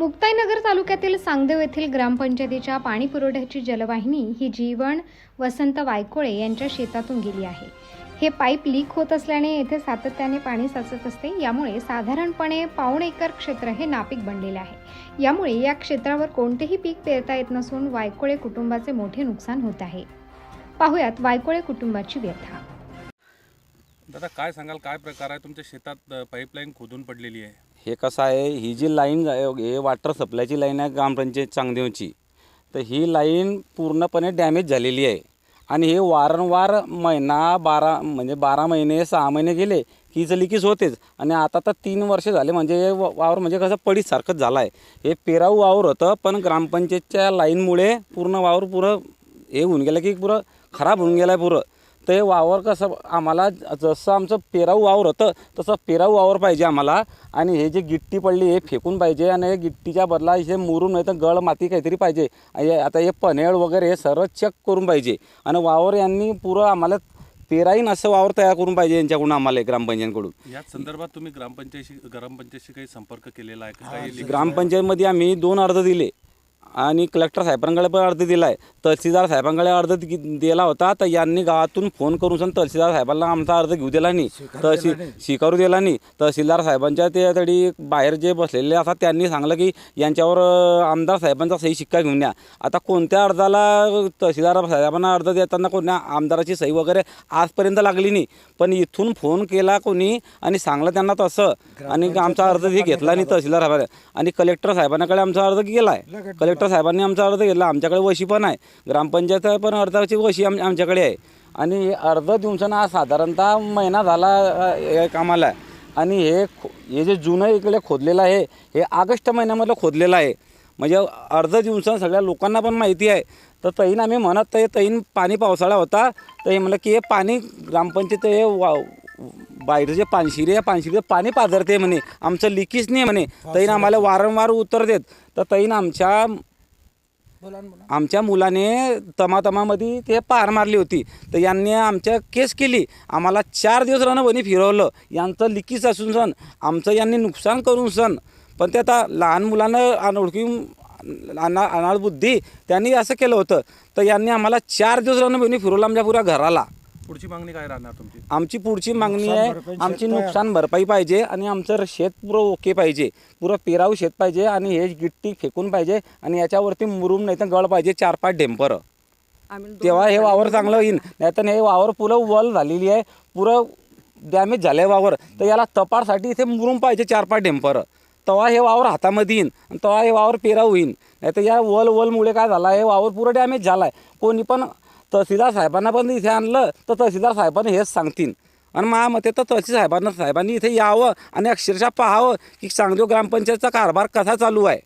मुक्ताईनगर तालुक्यातील सांगदेव येथील ग्रामपंचायतीच्या पाणी पुरवठ्याची जलवाहिनी ही जीवन वसंत वायकोळे यांच्या शेतातून गेली आहे. हे पाईप लीक होत असल्याने येथे सातत्याने पाणी साचत असते यामुळे साधारणपणे पाऊण एकर क्षेत्र हे नापीक बनलेले आहे. यामुळे या क्षेत्रावर कोणतेही पीक पेरता येत नसून वायकोळे कुटुंबाचे मोठे नुकसान होत आहे. पाहुयात वायकोळे कुटुंबाची व्यथा. दादा काय सांगाल? काय प्रकार आहे? तुमच्या शेतात पाईपलाईन खोदून पडलेली आहे. हे कसं आहे ही जी लाईन हे वॉटर सप्लायची लाईन आहे ग्रामपंचायत चांगदेवची. तर ही लाईन पूर्णपणे डॅमेज झालेली आहे. आणि हे वारंवार महिना बारा म्हणजे बारा महिने सहा महिने गेले की हिचं लिकेज होतेच. आणि आता तर तीन वर्ष झाले म्हणजे हे व- वावर म्हणजे कसं पडीसारखंच झालं आहे हे पेराऊ वावर होतं पण ग्रामपंचायतच्या लाईनमुळे पूर्ण वावर पुरं हे होऊन गेलं की पुरं खराब होऊन गेलं आहे पुरं. तर हे वावर कसं आम्हाला जसं आमचं पेराऊ वावर होतं तसं पेराऊ वावर पाहिजे आम्हाला. आणि हे जे गिट्टी पडली हे फेकून पाहिजे आणि हे गिट्टीच्या बदला हे मुरून नाही तर गळ माती काहीतरी पाहिजे. हे आता हे पन्हेळ वगैरे हे सर्व चेक करून पाहिजे. आणि वावर यांनी पुरं आम्हाला पेराईन असं वावर तयार करून पाहिजे यांच्याकडून आम्हाला ग्रामपंचायतकडून. याच संदर्भात तुम्ही ग्रामपंचायतशी ग्रामपंचायतशी काही संपर्क केलेला आहे ग्रामपंचायतमध्ये आम्ही दोन अर्ज दिले. आणि कलेक्टर साहेबांकडे पण अर्ज दिला आहे तहसीलदार साहेबांकडे अर्ज दिला होता तर यांनी गावातून फोन करून तहसीलदार साहेबांना आमचा अर्ज घेऊ दिला नाही. तहसील स्वीकारू दिला नाही. तहसीलदार साहेबांच्या ते तरी बाहेर जे बसलेले असतात त्यांनी सांगलं की यांच्यावर आमदार साहेबांचा सही शिक्का घेऊन या. आता कोणत्या अर्जाला तहसीलदार साहेबांना अर्ज देताना कोणत्या आमदाराची सही वगैरे आजपर्यंत लागली नाही. पण इथून फोन केला कोणी आणि सांगलं त्यांना तसं. आणि आमचा अर्ज घेतला नाही तहसीलदार साहेबांना. आणि कलेक्टर साहेबांकडे आमचा अर्ज गेला आहे कलेक्टर साहेबांनी आमचा अर्ज घेतला. आमच्याकडे वशी पण आहे. ग्रामपंचायत पण अर्जाची वशी आम आमच्याकडे आहे. आणि हे अर्ज दिवसानं आज साधारणतः महिना झाला अ, कामाला आहे. आणि हे खो हे जे जुनं इकडे खोदलेलं आहे हे ऑगस्ट महिन्यामधलं खोदलेलं आहे. म्हणजे अर्ध दिवसानं सगळ्या लोकांना पण माहिती आहे. तर तैन आम्ही म्हणत तर तैन पाणी पावसाळा होता. तर हे म्हणलं की हे पाणी ग्रामपंचायत हे वा बाहेरचे पानशिरी आहे पानशिरीचं पाणी पाझरते म्हणे. आमचं लिकीच नाही म्हणे. तैन आम्हाला वारंवार उत्तर देत. तर तैन आमच्या आमच्या मुलाने तमातमामध्ये ते पार मारली होती. तर यांनी आमच्या केस केली. आम्हाला चार दिवस रणबनी फिरवलं. यांचं लिकीच असून सण आमचं यांनी नुकसान करून सण पण ते आता लहान मुलांना अनोळखी अना अनाळबुद्धी त्यांनी असं केलं होतं. तर यांनी आम्हाला चार दिवस रणबनी फिरवलं आमच्या पुऱ्या घराला. पुढची मागणी काय राहणार तुमची? आमची पुढची मागणी आहे आमची नुकसान भरपाई पाहिजे आणि आमचं शेत पुरं ओके पाहिजे पुरं पेराऊ शेत पाहिजे आणि हे गिट्टी फेकून पाहिजे आणि याच्यावरती मुरुम नाही तर गळ पाहिजे चार पाच डेंपर तेव्हा हे वावर चांगलं होईल नाही तर हे वावर पुरं वल झालेली आहे पुरं डॅमेज झालं आहे वावर. तर याला तपासाठी इथे मुरुम पाहिजे चार पाच डेंपर तेव्हा हे वावर हातामध्ये येईन आणि तेव्हा हे वावर पेराऊ होईन. नाही तर या वल वलमुळे काय झालं आहे वावर पुरं डॅमेज झाला आहे कोणी पण तहसीलदार साहेबांना पण इथे आणलं तर तहसीलदार साहेबांना हेच सांगतील. आणि माझ्या मते तर तहसील साहेबांना साहेबांनी इथे यावं आणि अक्षरशः पाहावं की चांगदेव ग्रामपंचायतचा कारभार कसा चालू आहे.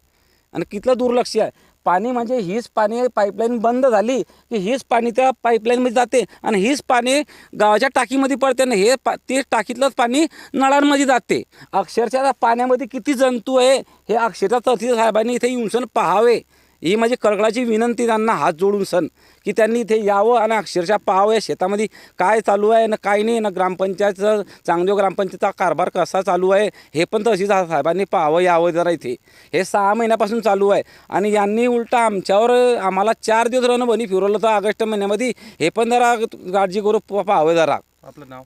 आणि कितलं दुर्लक्ष आहे. पाणी म्हणजे हीच पाणी पाईपलाईन बंद झाली की हीच पाणी त्या पाईपलाईनमध्ये जाते आणि हीच पाणी गावाच्या टाकीमध्ये पडते आणि हे पा ते टाकीतलंच पाणी नळांमध्ये जाते. अक्षरशः पाण्यामध्ये किती जंतू आहे हे अक्षरशः तहसील साहेबांनी इथे येऊन पाहावे. ही माझी कळकळाची विनंती त्यांना हात जोडून सण की त्यांनी इथे यावं आणि अक्षरशः पाहावं या शेतामध्ये काय चालू आहे ना काय नाही. ना ग्रामपंचायतचं चांगदेव ग्रामपंचायतचा कारभार कसा चालू आहे हे पण तहसील साहेबांनी पाहावं यावं जरा इथे. हे सहा महिन्यापासून चालू आहे आणि यांनी उलटा आमच्यावर आम्हाला चार दिवस रणबनी फिरवलं होतं ऑगस्ट महिन्यामध्ये. हे पण जरा काळजी करू प- पाहावं जरा. आपलं नाव?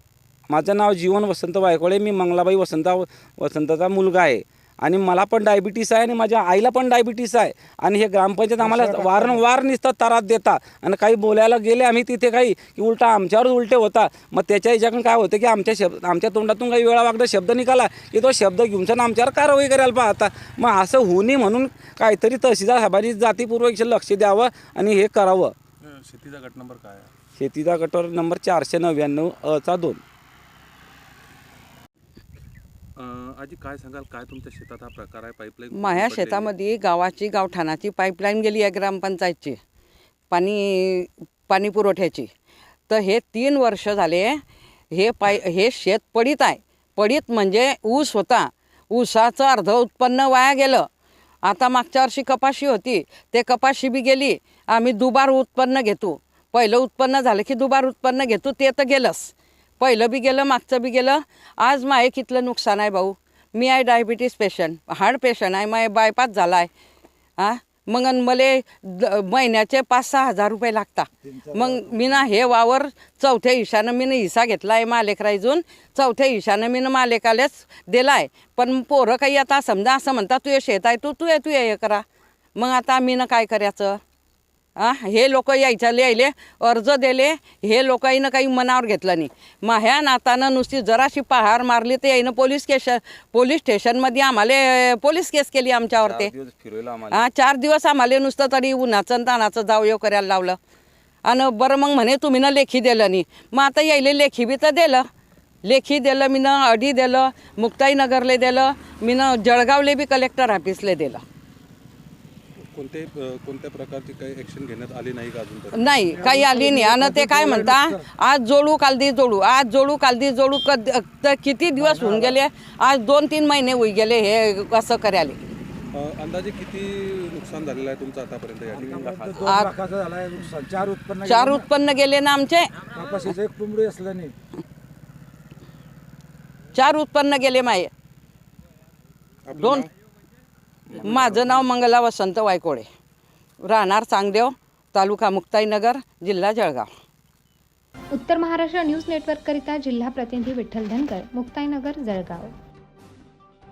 माझं नाव जीवन वसंत वायकोळे मी मंगलाबाई वसंता वसंताचा मुलगा आहे. आणि मला पण डायबिटीस आहे आणि माझ्या आईला पण डायबिटीस आहे. आणि हे ग्रामपंचायत आम्हाला वारंवार नुसतं त्रास देता आणि काही बोलायला गेले आम्ही तिथे काही की उलटा आमच्यावर उलटे होता मग त्याच्या ह्याच्याकडून काय होतं की आमच्या शब्द आमच्या तोंडातून काही वेळा वागदा शब्द निघाला की तो शब्द घेऊन आमच्यावर कारवाई करायला पाहता. मग असं होऊ नये म्हणून काहीतरी तहसीलदार साहेबांनी जातीपूर्वक लक्ष द्यावं आणि हे करावं. शेतीचा गट नंबर काय शेतीचा गटर नंबर चारशे नव्याण्णव अचा दोन. आजी काय सांगाल? काय तुमच्या शेतात हा प्रकार आहे? पाईपलाईन माझ्या शेतामध्ये गावाची गावठाणाची पाईपलाईन गेली आहे ग्रामपंचायतची. पाणी पाणी पुरवठ्याची. तर हे तीन वर्ष झाले हे पाय हे शेत पडीत आहे. पडीत म्हणजे ऊस होता. ऊसाचं अर्ध उत्पन्न वाया गेलं. आता मागच्या वर्षी कपाशी होती. ते कपाशी बी गेली. आम्ही दुबार उत्पन्न घेतो. पहिलं उत्पन्न झालं की दुबार उत्पन्न घेतो. ते तर गेलंच. पहिलं बी गेलं मागचं बी गेलं. आज माये कितलं नुकसान आहे भाऊ. मी आहे डायबिटीस पेशंट हार्ट पेशंट आहे माय बायपास झाला आहे हां मग मला मले द- महिन्याचे पाच सहा हजार रुपये लागतात. मग मी ना हे वावर चौथ्या हिशानं मी हिस्सा घेतला आहे मालेकराईजून. चौथ्या हिशानं मी मालेकालेच दिला आहे पण पोरं काही आता समजा असं म्हणतात तू हे शेत आहे तू तू ये तू हे करा. मग आता मी ना काय करायचं? आ हे लोक यायच्या यायले अर्ज दिले हे लोकांना काही मनावर घेतलं नाही. मग ह्या नातानं नुसती जराशी पहार मारली तर यायनं पोलीस केस पोलीस स्टेशनमध्ये आम्हाला पोलीस केस केली फिरवलं आम्हाला. हा चार दिवस आम्हाला नुसतं तरी उन्हाचं तानाचं जाऊ येऊ करायला लावलं. आणि बरं मग म्हणे तुम्ही ना लेखी दिलं नाही. मग आता यायले लेखी बी तर दिलं. लेखी दिलं मी ना अडी दिलं मुक्ताईनगरले दिलं मी ना जळगावले बी कलेक्टर ऑफिसले दिलं. कोणते कोणत्या प्रकारची काही ऍक्शन घेण्यात आली नाही का अजून नाही काही आली नाही. आणि ते काय म्हणता? आज जोडू कालदी जोडू. आज जोडू कालदी जोडू कद तर किती दिवस होऊन गेले? आज दोन तीन महिने होई गेले हे असं करायला. अंदाजे किती नुकसान झालेलं आहे तुमचं आतापर्यंत या ठिकाणी? दोन लाखाचं झालाय नुकसान. चार उत्पन्न चार उत्पन्न गेले ना आमचे? कपाशीचं एक कोंबडी असलं नाही. चार उत्पन्न गेले माये. आपलं दोन नाव? माझं नाव मंगला वसंत वायकोडे. राहणार चांगदेव तालुका मुक्ताईनगर जिल्हा जळगाव. उत्तर महाराष्ट्र न्यूज नेटवर्ककरिता जिल्हा प्रतिनिधी विठ्ठल धनकर मुक्ताईनगर जळगाव.